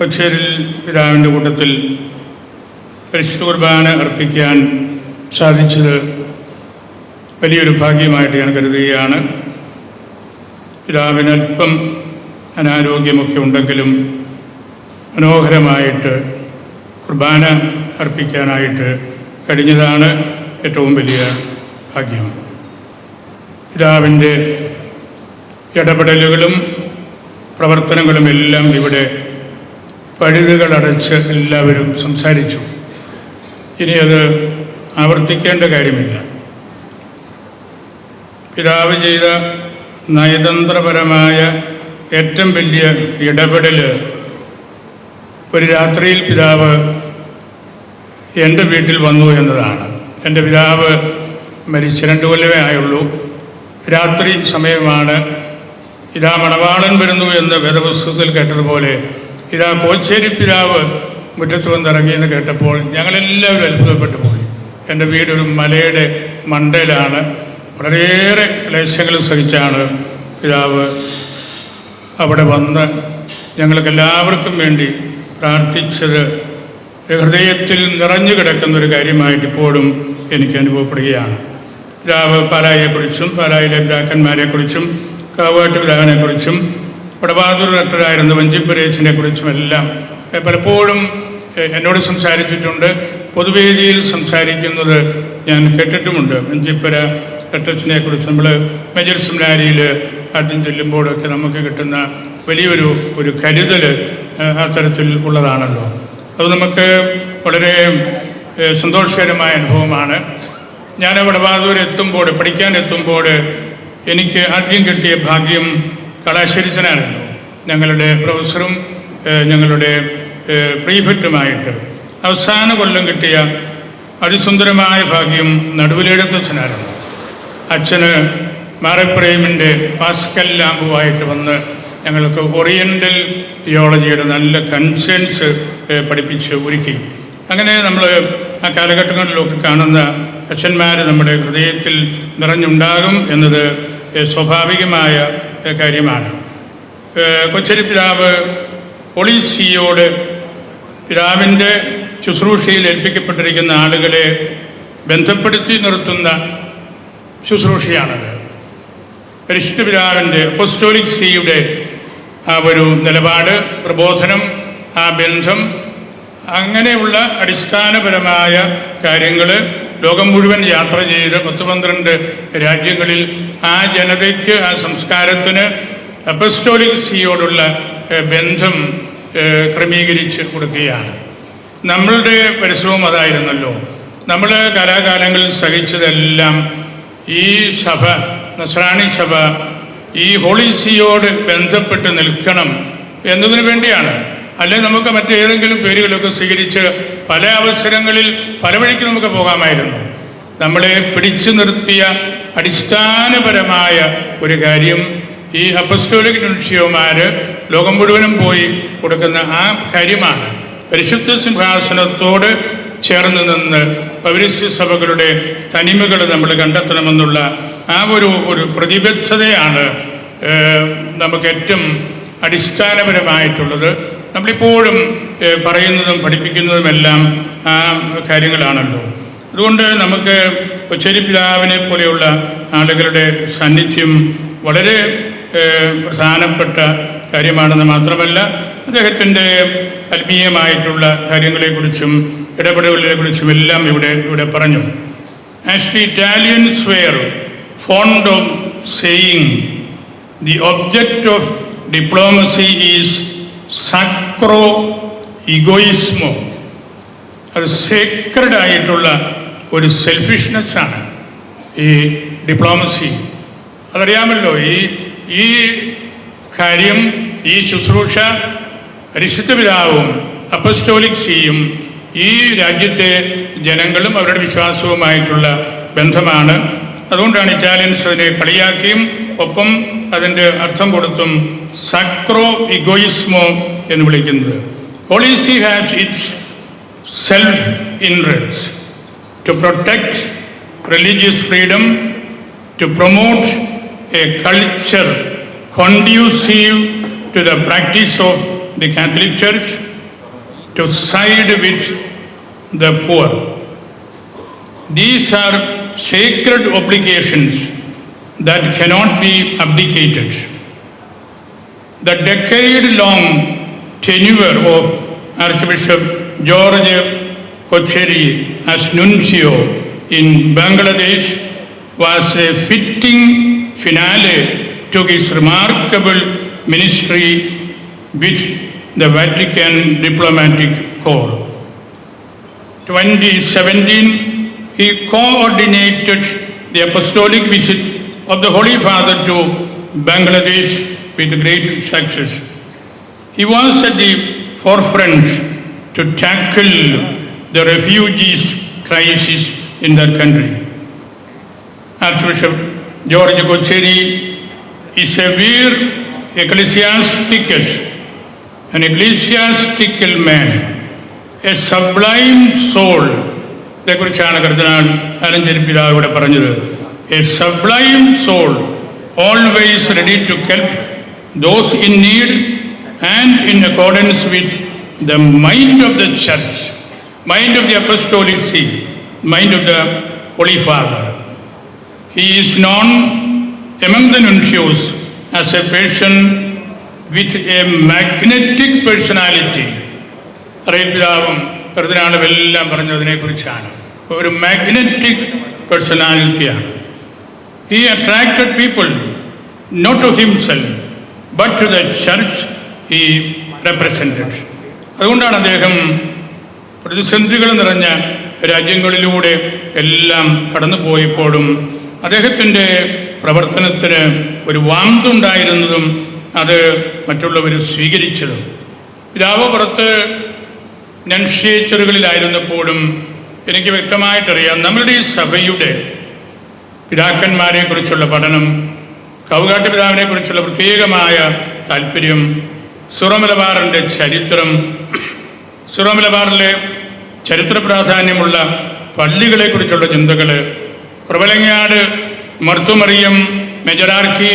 കൊച്ചേരിൽ പിതാവിന്റെ കൂട്ടത്തിൽ പരിശുദ്ധ കുർബാന അർപ്പിക്കാൻ സാധിച്ചത് വലിയൊരു ഭാഗ്യമായിട്ട് ഞാൻ കരുതുകയാണ്. പിതാവിന് അല്പം അനാരോഗ്യമൊക്കെ ഉണ്ടെങ്കിലും മനോഹരമായിട്ട് കുർബാന അർപ്പിക്കാനായിട്ട് കഴിഞ്ഞതാണ് ഏറ്റവും വലിയ ഭാഗ്യം. പിതാവിന്റെ ഇടപെടലുകളും പ്രവർത്തനങ്ങളും എല്ലാം ഇവിടെ പഴുതുകളടച്ച് എല്ലാവരും സംസാരിച്ചു. ഇനി അത് ആവർത്തിക്കേണ്ട കാര്യമില്ല. പിതാവ് ചെയ്ത നയതന്ത്രപരമായ ഏറ്റവും വലിയ ഇടപെടൽ ഒരു രാത്രിയിൽ പിതാവ് എന്റെ വീട്ടിൽ വന്നു എന്നതാണ്. എന്റെ പിതാവ് മരിച്ച് രണ്ട് കൊല്ലമേ ആയുള്ളൂ. രാത്രി സമയമാണ് ഇതാ മണവാളൻ വരുന്നു എന്ന് വേദപുസ്തകത്തിൽ കേട്ടതുപോലെ ഇതാ കോച്ചേരി പിതാവ് മുറ്റത്ത് വന്നിറങ്ങിയെന്ന് കേട്ടപ്പോൾ ഞങ്ങളെല്ലാവരും അത്ഭുതപ്പെട്ടു പോയി. എന്റെ വീട് ഒരു മലയുടെ മണ്ടയിലാണ്. വളരെയേറെ ക്ലേശങ്ങൾ സഹിച്ചാണ് പിതാവ് അവിടെ വന്ന് ഞങ്ങൾക്ക് എല്ലാവർക്കും വേണ്ടി പ്രാർത്ഥിച്ചത്. ഹൃദയത്തിൽ നിറഞ്ഞു കിടക്കുന്ന ഒരു കാര്യമായിട്ട് ഇപ്പോഴും എനിക്ക് അനുഭവപ്പെടുകയാണ്. പിതാവ് പാലായെക്കുറിച്ചും പാലായിലെ പിതാക്കന്മാരെക്കുറിച്ചും കാവാട്ട് പിതാവിനെക്കുറിച്ചും വടബാദൂർ ഡോക്ടറായിരുന്ന വഞ്ചിപ്പുരേച്ചിനെ കുറിച്ചും എല്ലാം പലപ്പോഴും എന്നോട് സംസാരിച്ചിട്ടുണ്ട്. പൊതുവേദിയിൽ സംസാരിക്കുന്നത് ഞാൻ കേട്ടിട്ടുമുണ്ട്. വഞ്ചിപ്പുര ഡോക്ടേഴ്സിനെ കുറിച്ച് നമ്മൾ മേജർ സെമിനാരിയിൽ ആദ്യം ചെല്ലുമ്പോഴൊക്കെ നമുക്ക് കിട്ടുന്ന വലിയൊരു ഒരു കരുതൽ തരത്തിൽ ഉള്ളതാണല്ലോ. അത് നമുക്ക് വളരെ സന്തോഷകരമായ അനുഭവമാണ്. ഞാൻ വടബാദൂർ എത്തുമ്പോൾ പഠിക്കാൻ എത്തുമ്പോൾ എനിക്ക് ആദ്യം കിട്ടിയ ഭാഗ്യം കലാശരിച്ചനാണല്ലോ ഞങ്ങളുടെ പ്രൊഫസറും ഞങ്ങളുടെ പ്രീഫക്റ്റുമായിട്ട് അവസാന കൊല്ലം കിട്ടിയ അതിസുന്ദരമായ ഭാഗ്യം നടുവിലെഴുത്തച്ഛനായിരുന്നു അച്ഛന് മാറപ്രേമിന്റെ പാസ്കൽ ലാമ്പുമായിട്ട് വന്ന് ഞങ്ങൾക്ക് ഓറിയന്റൽ തിയോളജിയുടെ നല്ല കൺസേൺസ് പഠിപ്പിച്ച് ഒരുക്കി. അങ്ങനെ നമ്മൾ ആ കാലഘട്ടങ്ങളിലൊക്കെ കാണുന്ന അച്ഛന്മാർ നമ്മുടെ ഹൃദയത്തിൽ നിറഞ്ഞുണ്ടാകും എന്നത് സ്വാഭാവികമായ കാര്യമാണ്. കൊച്ചരി പിതാവ് പോളീസിയോട് പിതാവിന്റെ ശുശ്രൂഷയിൽ ഏൽപ്പിക്കപ്പെട്ടിരിക്കുന്ന ആളുകളെ ബന്ധപ്പെടുത്തി നിർത്തുന്ന ശുശ്രൂഷയാണത്. പരിശുദ്ധ പിതാവിന്റെ അപ്പോസ്റ്റോലിക് സിയുടെ ആ ഒരു നിലപാട് പ്രബോധനം ആ ബന്ധം അങ്ങനെയുള്ള അടിസ്ഥാനപരമായ കാര്യങ്ങൾ ലോകം മുഴുവൻ യാത്ര ചെയ്ത് പത്ത് പന്ത്രണ്ട് രാജ്യങ്ങളിൽ ആ ജനതയ്ക്ക് ആ സംസ്കാരത്തിന് അപ്പസ്റ്റോലിക് സിയോടുള്ള ബന്ധം ക്രമീകരിച്ച് കൊടുക്കുകയാണ്. നമ്മളുടെ പരിശ്രമം അതായിരുന്നല്ലോ. നമ്മൾ കലാകാലങ്ങളിൽ സഹിച്ചതെല്ലാം ഈ സഭ നസ്രാണി സഭ ഈ ഹോളി സിയോട് ബന്ധപ്പെട്ട് നിൽക്കണം എന്നതിനു വേണ്ടിയാണ് അല്ലെ നമുക്ക് മറ്റേതെങ്കിലും പേരുകളൊക്കെ സ്വീകരിച്ച് പല അവസരങ്ങളിൽ പല വഴിക്ക് നമുക്ക് പോകാമായിരുന്നു. നമ്മളെ പിടിച്ചു നിർത്തിയ അടിസ്ഥാനപരമായ ഒരു കാര്യം ഈ അപ്പസ്റ്റോലിക് മനുഷ്യന്മാർ ലോകം മുഴുവനും പോയി കൊടുക്കുന്ന ആ കാര്യമാണ്. പരിശുദ്ധ സിംഹാസനത്തോട് ചേർന്ന് നിന്ന് പൗരസ്യ സഭകളുടെ തനിമകൾ നമ്മൾ കണ്ടെത്തണമെന്നുള്ള ആ ഒരു ഒരു പ്രതിബദ്ധതയാണ് നമുക്ക് ഏറ്റവും അടിസ്ഥാനപരമായിട്ടുള്ളത്. നമ്മളിപ്പോഴും പറയുന്നതും പഠിപ്പിക്കുന്നതുമെല്ലാം ആ കാര്യങ്ങളാണല്ലോ. അതുകൊണ്ട് നമുക്ക് കൊച്ചേരി പിതാവിനെ പോലെയുള്ള ആളുകളുടെ സാന്നിധ്യം വളരെ പ്രധാനപ്പെട്ട കാര്യമാണെന്ന് മാത്രമല്ല അദ്ദേഹത്തിന്റെ ആത്മീയമായിട്ടുള്ള കാര്യങ്ങളെക്കുറിച്ചും ഇടപെടലുകളെക്കുറിച്ചും എല്ലാം ഇവിടെ ഇവിടെ പറഞ്ഞു. As the Italians were fond of saying the object of diplomacy is സക്രോ ഇഗോയിസ്മോ. അത് സേക്രഡ് ആയിട്ടുള്ള ഒരു സെൽഫിഷ്നെസ്സാണ് ഈ ഡിപ്ലോമസി അതറിയാമല്ലോ ഈ ഈ കാര്യം ഈ ശുശ്രൂഷ പരിശുദ്ധ പിതാവും അപ്പസ്റ്റോലിക് സിയും ഈ രാജ്യത്തെ ജനങ്ങളും അവരുടെ വിശ്വാസവുമായിട്ടുള്ള ബന്ധമാണ്. അതുകൊണ്ടാണ് ഇറ്റാലിയൻസ് അതിനെ കളിയാക്കിയും ഒപ്പം അതിൻ്റെ അർത്ഥം കൊടുത്തും സക്രോ ഇഗോയിസ്മോ എന്ന് വിളിക്കുന്നത് policy has its self interest to protect religious freedom, to promote a culture conducive to the practice of the Catholic Church, to side with the poor. These are sacred obligations that cannot be abdicated. The decade long tenure of Archbishop George Kocheri as nuncio in Bangladesh was a fitting finale to his remarkable ministry with the Vatican Diplomatic Corps. 2017, he coordinated the apostolic visit of the Holy Father to Bangladesh with great success. He was at the forefront to tackle the refugees crisis in that country. Archbishop George Kocheri is a vir ecclesiasticus, an ecclesiastical man, a sublime soul. ഇതേക്കുറിച്ചാണ് cardinal Alencherry പിതാവ് ഇവിടെ പറഞ്ഞത്. A sublime soul always ready to help those in need and in accordance with the mind of the church mind of the Apostolic See mind of the Holy Father he is known among the nuncios as a person with a magnetic personality അറിയിപ്പിതാവും കർദിനാളും എല്ലാം പറഞ്ഞതിനെ കുറിച്ചാണ് ഒരു magnetic പേഴ്സണാലിറ്റിയാണ് he attracted people not to himself but to the church he represented അതുകൊണ്ടാണ് അദ്ദേഹം പ്രതിസന്ധികൾ നിറഞ്ഞ രാജ്യങ്ങളിലൂടെ എല്ലാം കടന്നുപോയപ്പോഴും അദ്ദേഹത്തിന്റെ പ്രവർത്തനത്തിന് ഒരു വാന്തുണ്ടായിരുന്നതും അത് മറ്റുള്ളവർ സ്വീകരിച്ചതും. പിതാവ് പുറത്ത് നൻഷേച്ചറുകളിലായിരുന്നപ്പോഴും എനിക്ക് വ്യക്തമായിട്ടറിയാം നമ്മളുടെ ഈ സഭയുടെ പിതാക്കന്മാരെ കുറിച്ചുള്ള പഠനം കൗകാട്ട് പിതാവിനെ കുറിച്ചുള്ള പ്രത്യേകമായ താല്പര്യം സുറമലബാറിന്റെ ചരിത്രം സുറമലബാറിലെ ചരിത്ര പ്രാധാന്യമുള്ള പള്ളികളെക്കുറിച്ചുള്ള ചിന്തകൾ പ്രബലങ്ങാട് മർത്തുമറിയം മെജറാർക്കി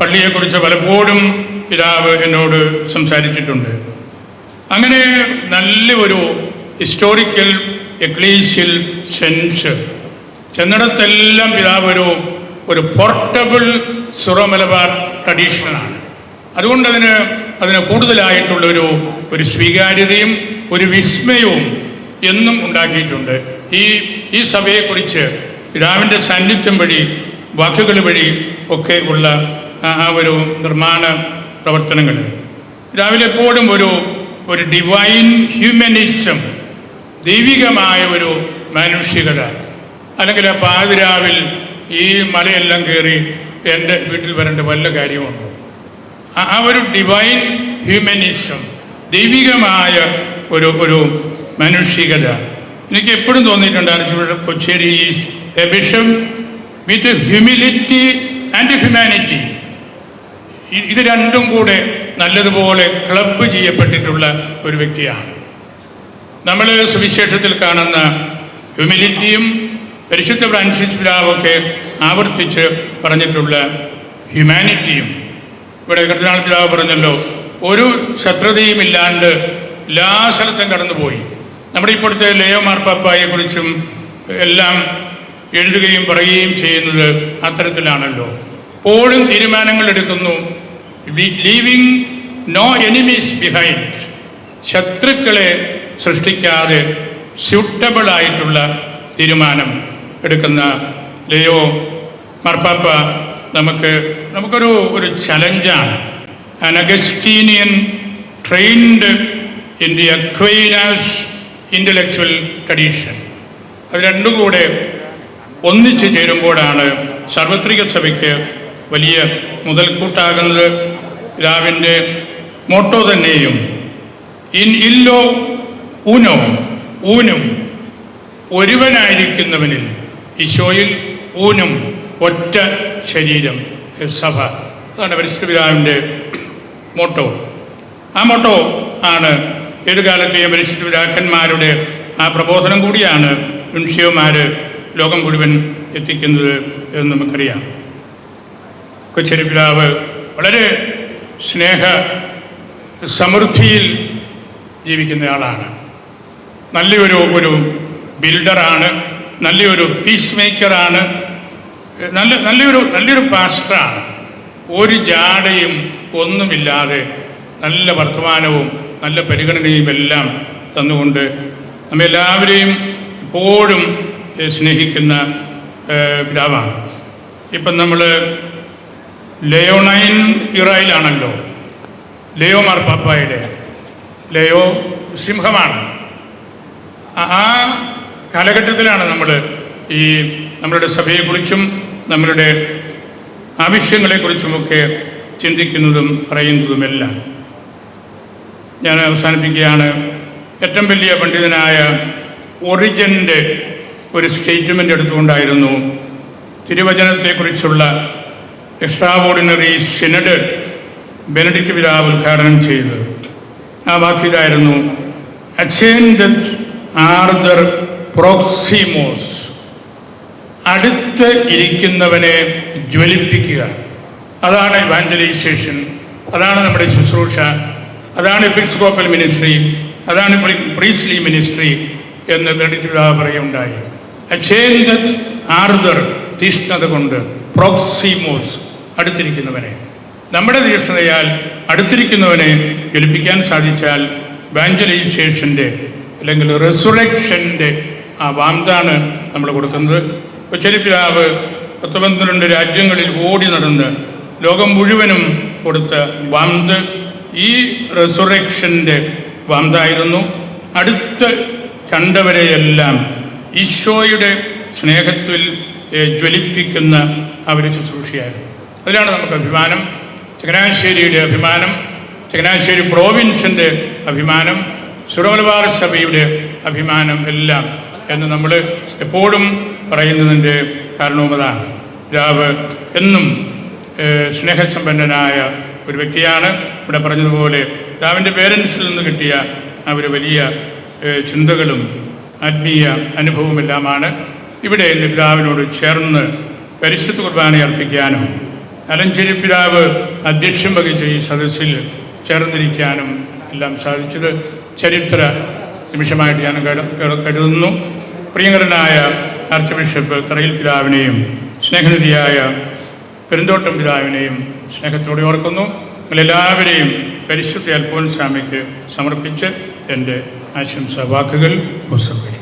പള്ളിയെക്കുറിച്ച് പലപ്പോഴും പിതാവ് എന്നോട് സംസാരിച്ചിട്ടുണ്ട്. അങ്ങനെ നല്ല ഒരു ഹിസ്റ്റോറിക്കൽ എക്ലീഷ്യൽ സെൻസ് ചെന്നിടത്തെല്ലാം പിതാവ് ഒരു ഒരു പോർട്ടബിൾ സുറമലബാർ ട്രഡീഷനാണ് അതുകൊണ്ട് അതിന് അതിന് കൂടുതലായിട്ടുള്ളൊരു ഒരു സ്വീകാര്യതയും ഒരു വിസ്മയവും എന്നും ഉണ്ടാക്കിയിട്ടുണ്ട്. ഈ ഈ സഭയെക്കുറിച്ച് പിതാവിന്റെ സാന്നിധ്യം വഴി വാക്കുകൾ വഴി ഒക്കെ ഉള്ള ആ ഒരു നിർമ്മാണ പ്രവർത്തനങ്ങൾ. രാവിലെ എപ്പോഴും ഒരു ഒരു ഡിവൈൻ ഹ്യൂമനിസം ദൈവികമായ ഒരു മാനുഷികത അല്ലെങ്കിൽ ആ പാതിരാവിൽ ഈ മലയെല്ലാം കയറി എന്റെ വീട്ടിൽ വരേണ്ട വല്ല കാര്യമുണ്ടോ? ആ- ഒരു ഡിവൈൻ ഹ്യൂമനിസം ദൈവികമായ ഒരു ഒരു മാനുഷികത എനിക്ക് എപ്പോഴും തോന്നിയിട്ടുണ്ട് arch Kocheri is a bishop with humility and humanity ഇത് രണ്ടും കൂടെ നല്ലതുപോലെ ക്ലബ്ബ് ചെയ്യപ്പെട്ടിട്ടുള്ള ഒരു വ്യക്തിയാണ്. നമ്മൾ സുവിശേഷത്തിൽ കാണുന്ന ഹ്യൂമിലിറ്റിയും പരിശുദ്ധ ഫ്രാൻസിസ് പിതാവൊക്കെ ആവർത്തിച്ച് പറഞ്ഞിട്ടുള്ള ഹ്യൂമാനിറ്റിയും. ഇവിടെ കർദിനാൾ പിതാവ് പറഞ്ഞല്ലോ ഒരു ശത്രുതയും ഇല്ലാണ്ട് എല്ലാ സ്ഥലത്തും കടന്നുപോയി. നമ്മുടെ ഇപ്പോഴത്തെ ലയോ മാർപ്പാപ്പായെക്കുറിച്ചും എല്ലാം എഴുതുകയും പറയുകയും ചെയ്യുന്നത് അത്തരത്തിലാണല്ലോ. എപ്പോഴും തീരുമാനങ്ങൾ എടുക്കുന്നു. ലീവിങ് നോ എനിമീസ് ബിഹൈൻഡ് ശത്രുക്കളെ സൃഷ്ടിക്കാതെ സ്യൂട്ടബിളായിട്ടുള്ള തീരുമാനം എടുക്കുന്ന ലിയോ മാർപ്പാപ്പ നമുക്ക് നമുക്കൊരു ഒരു ചലഞ്ചാണ്. An Augustinian trained in the Aquinas intellectual tradition. അത് രണ്ടും കൂടെ ഒന്നിച്ചു ചേരുമ്പോഴാണ് സാർവത്രിക സഭയ്ക്ക് വലിയ മുതൽക്കൂട്ടാകുന്നത്. പിതാവിന്റെ മോട്ടോ തന്നെയും ഇൻ ഇല്ലോ ഊനോ ഊനും ഒരുവനായിരിക്കുന്നവനിൽ ഈശോയിൽ ഊനും ഒറ്റ ശരീരം സഭ. അതാണ് പരിശുദ്ധ പിതാവിന്റെ മോട്ടോ. ആ മോട്ടോ ആണ് ഏത് കാലത്തെയും പരിശുദ്ധ പിതാക്കന്മാരുടെ ആ പ്രബോധനം കൂടിയാണ് മുൻഷിയോമാർ ലോകം മുഴുവൻ എത്തിക്കുന്നത് എന്ന് നമുക്കറിയാം. കൊച്ചരി പിതാവ് വളരെ സ്നേഹ സമൃദ്ധിയിൽ ജീവിക്കുന്നയാളാണ് നല്ലൊരു ഒരു ബിൽഡറാണ് നല്ലൊരു പീസ് മേക്കറാണ് നല്ല നല്ലൊരു നല്ലൊരു പാസ്റ്ററാണ് ഒരു ജാടയും ഒന്നുമില്ലാതെ നല്ല വർത്തമാനവും നല്ല പരിഗണനയും എല്ലാം തന്നുകൊണ്ട് നമ്മെല്ലാവരെയും എപ്പോഴും ഏഹ്, സ്നേഹിക്കുന്ന പിതാവാണ്. ഇപ്പം നമ്മൾ ലയോണൈൻ ഇറായിലാണല്ലോ ലയോ മാർപ്പാപ്പായുടെ ലയോ സിംഹമാണ്. ആ- കാലഘട്ടത്തിലാണ് നമ്മൾ ഈ നമ്മളുടെ സഭയെക്കുറിച്ചും നമ്മളുടെ ആവശ്യങ്ങളെക്കുറിച്ചുമൊക്കെ ചിന്തിക്കുന്നതും പറയുന്നതുമെല്ലാം. ഞാൻ അവസാനിപ്പിക്കുകയാണ്. ഏറ്റവും വലിയ പണ്ഡിതനായ ഒറിജന്റെ ഒരു സ്റ്റേറ്റ്മെന്റ് എടുത്തുകൊണ്ടായിരുന്നു തിരുവചനത്തെക്കുറിച്ചുള്ള എക്സ്ട്രാ ഓർഡിനറി സിനഡ് ബെനഡിക്ട് പിതാവ് ഉദ്ഘാടനം ചെയ്തത്. ആ വാക്കിതായിരുന്നു അച്ചേൻദത് ആർദർ പ്രോക്സിമോസ്. അടുത്ത് ഇരിക്കുന്നവനെ ജ്വലിപ്പിക്കുക. അതാണ് ഇവാഞ്ചലൈസേഷൻ അതാണ് നമ്മുടെ ശുശ്രൂഷ. അതാണ് എപ്പിസ്കോപ്പൽ മിനിസ്ട്രി അതാണ് പ്രീസ്ലി മിനിസ്ട്രി എന്ന് ബെനഡിക്റ്റ് പറയുണ്ടായി പറയുകയുണ്ടായി. ആർദർ തീഷ്ണത കൊണ്ട് പ്രോക്സിമോസ് അടുത്തിരിക്കുന്നവനെ. നമ്മുടെ തീഷ്ണതയാൽ അടുത്തിരിക്കുന്നവനെ ജ്വലിപ്പിക്കാൻ സാധിച്ചാൽ ബാഞ്ചലൈസേഷന്റെ അല്ലെങ്കിൽ റെസുറക്ഷന്റെ ആ വാന്താണ് നമ്മൾ കൊടുക്കുന്നത്. കൊച്ചരിപ്പിതാവ് പത്ത് പന്ത്രണ്ട് രാജ്യങ്ങളിൽ ഓടി നടന്ന് ലോകം മുഴുവനും കൊടുത്ത വാന്ത് ഈ റെസുറക്ഷന്റെ വാന്തായിരുന്നു അടുത്ത് കണ്ടവരെയെല്ലാം ഈശോയുടെ സ്നേഹത്തിൽ ജ്വലിപ്പിക്കുന്ന ഒരു ശുശ്രൂഷയായിരുന്നു. അതിലാണ് നമുക്ക് അഭിമാനം. ചങ്ങനാശ്ശേരിയുടെ അഭിമാനം. ചങ്ങനാശ്ശേരി പ്രോവിൻസിന്റെ അഭിമാനം. സുരമലബാർ സഭയുടെ അഭിമാനം എല്ലാം എന്ന് നമ്മൾ എപ്പോഴും പറയുന്നതിന്റെ കാരണവും അതാണ് രാവ് എന്നും സ്നേഹസമ്പന്നനായ ഒരു വ്യക്തിയാണ്. ഇവിടെ പറഞ്ഞതുപോലെ രാവിന്റെ പേരൻസിൽ നിന്ന് കിട്ടിയ ആ ഒരു വലിയ ചിന്തകളും ആത്മീയ അനുഭവമെല്ലാമാണ് ഇവിടെ എന്റെ പിതാവിനോട് ചേർന്ന് പരിശുദ്ധ കുർബാന അർപ്പിക്കാനും അലഞ്ചേരി പിതാവ് അധ്യക്ഷം വഹിച്ച ഈ സദസ്സിൽ ചേർന്നിരിക്കാനും എല്ലാം സാധിച്ചത് ചരിത്ര നിമിഷമായിട്ട് ഞാൻ കരു- കരു- കരുതുന്നു. പ്രിയങ്കരനായ ആർച്ച് ബിഷപ്പ് തറയിൽ പിതാവിനെയും സ്നേഹനിധിയായ പെരുന്തോട്ടം പിതാവിനെയും സ്നേഹത്തോടെ ഓർക്കുന്നു. നിങ്ങളെല്ലാവരെയും പരിശുദ്ധ അൽഫോൻസാമിക്ക് സമർപ്പിച്ച് എന്റെ ആശംസാ വാക്കുകൾ ഉപസംഹരിക്കും